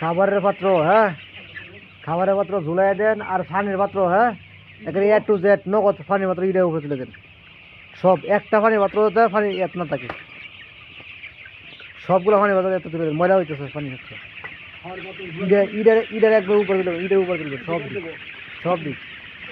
খাবারের পাত্র হ্যাঁ? খাবারের পাত্র ঝুলাই দেন আর ফানির পাত্র হ্যাঁ? এখানে এ টু জেড নগদ ফানির পাত্র ইটার উপরে তুলে দেন। সব, একটা ফানির পাত্র ফানি এত না থাকে। সবগুলো ফানির পাত্র এত তুলে দেন, ময়লা হইতেছে ফানি হচ্ছে। ইডার ইডার একবার উপরে তুলে ইডার উপরে তুলবেন সব দিক। সব দিক।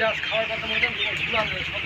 প্লাস খাওয়ার কথা ঝুলানো সব